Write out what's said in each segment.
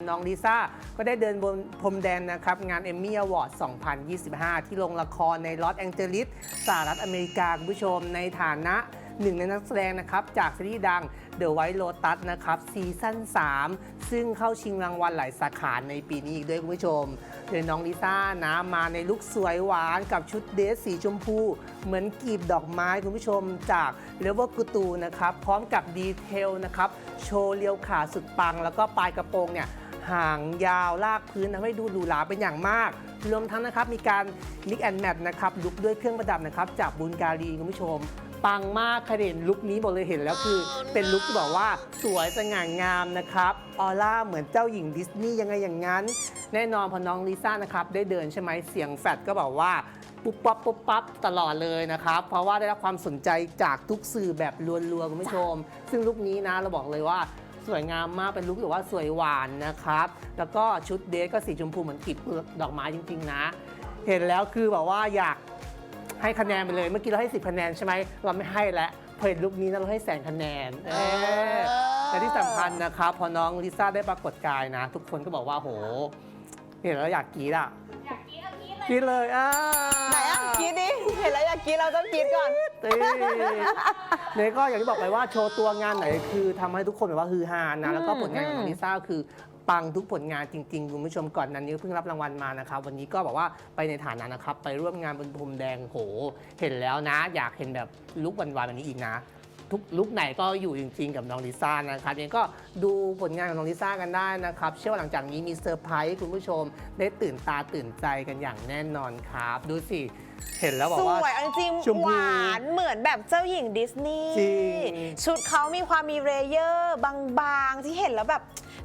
น้องลิซ่าก็ได้เดินบนพรมแดนนะครับ งานเอมมี่อวอร์ด 2025 ที่โรงละครในลอสแองเจลิสสหรัฐอเมริกาคุณผู้ชมในฐานะหนึ่งในนักแสดงนะครับ จากซีรีส์ดัง The White Lotus นะครับซีซั่น 3 ซึ่งเข้าชิงรางวัลหลายสาขาในปีนี้อีกด้วยคุณผู้ชม โดยน้องลิซ่านะมาในลุคสวยหวานกับชุดเดรสสีชมพู เหมือนกลีบดอกไม้คุณผู้ชมจากเลเวอร์กูตูนะครับ พร้อมกับดีเทลนะครับ โชว์เลียวขาสุดปัง แล้วก็ปลายกระโปรงเนี่ย ห่างยาวลากพื้นทำให้ดูหรูหราเป็นอย่างมาก รวมทั้งนะครับมีการ mix and match นะครับลุกด้วยเครื่องประดับนะครับจากบุญการีคุณผู้ชม ปังมากใครเห็นลุคนี้บอกเลยเห็นแล้วคือ เป็นลุคที่บอกว่าสวยสง่างามนะครับออร่าเหมือนเจ้าหญิงดิสนีย์ยังไงอย่างนั้น แน่นอนพอน้องลิซ่านะครับได้เดินใช่ไหมเสียงแฟดก็บอกว่าปุ๊บปั๊บปุ๊บปั๊บตลอดเลยนะครับ เพราะว่าได้รับความสนใจจากทุกสื่อแบบรัวๆคุณผู้ชม ซึ่งลุคนี้นะเราบอกเลยว่า สวยงามมากเป็นลุคที่แบบว่าสวยหวานนะครับ แล้วก็ชุดเดรสก็สีชมพูเหมือนกลีบดอกไม้จริงๆนะ เห็นแล้วคือแบบว่าอยากให้คะแนนไปเลย เมื่อกี้เราให้ 10 คะแนนใช่ไหมเราไม่ให้แล้วพอเห็นลุคนี้นะเราให้แสนคะแนนเออและที่สำคัญนะครับพอน้องลิซ่าได้ปรากฏกายนะ ทุกคนก็บอกว่าโหเห็นแล้วอยากกรีดอะอยากกินเอากินเลยกรีดเลยอ่าไหนอะกรีดดิเห็นแล้วอยากกรีดเราต้องกรีดก่อน เต้เนี่ยก็อย่างที่บอกไปว่าโชว์ตัวงานไหนคือทำให้ทุกคนแบบว่าฮือฮานะแล้วก็ผลงานของน้องลิซ่าคือปังทุกผลงานจริงๆคุณผู้ชมก่อนนั้นนี้เพิ่งรับรางวัลมานะครับ วันนี้ก็บอกว่าไปในฐานะนะครับ ไปร่วมงานบนพรมแดงโห เห็นแล้วนะ อยากเห็นแบบลุกหวานๆแบบนี้อีกนะ ทุกลุกไหนก็อยู่จริง ๆ กับน้องลิซ่านะครับยังไงก็ดูผลงานของน้องลิซ่ากันได้นะครับ เชื่อว่าหลังจากนี้มีเซอร์ไพรส์คุณผู้ชม ได้ตื่นตาตื่นใจกันอย่างแน่นอนครับ ดูสิเห็นแล้วบอกสว่า วยเอาจริงชมๆพูหวานเหมือนแบบเจ้าหญิงดิสนีย์จริง ชุดเขามีความมีเรเยอร์บางๆ ที่เห็นแล้วแบบ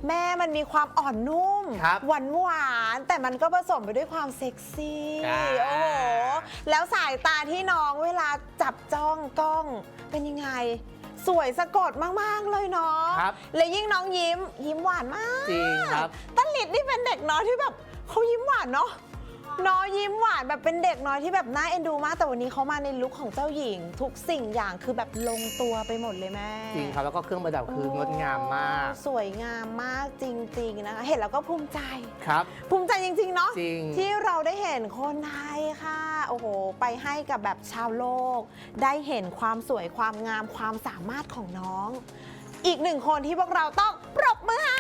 แม่มันมีความอ่อนนุ่ม ครับหวานหวานๆแต่มันก็ผสมไปด้วยความเซ็กซี่อ่าโอ้โห แล้วสายตาที่น้องเวลาจับจ้องกล้องเป็นยังไง สวยสะกดมาก ๆ เลยเนาะครับ และยิ่งน้องยิ้มยิ้มหวานมากจริงครับตั้นลิดนี่เป็นเด็กน้อยที่แบบเขายิ้มหวานเนาะ น้อยยิ้มหวานแบบเป็นเด็กน้อยที่แบบน่าเอ็นดูมาก แต่วันนี้เขามาในลุคของเจ้าหญิง ทุกสิ่งอย่างคือแบบลงตัวไปหมดเลยแม่จริงครับแล้วก็เครื่องประดับคืองดงามมากโอ้สวยงามมากจริง ๆนะคะ เห็นแล้วก็ภูมิใจ ครับ ภูมิใจจริง ๆ เนาะจริง ที่เราได้เห็นคนไทยค่ะ โอ้โห ไปให้กับแบบชาวโลก ได้เห็นความสวยความงามความสามารถของน้อง อีกหนึ่งคนที่พวกเราต้องปรบมือให้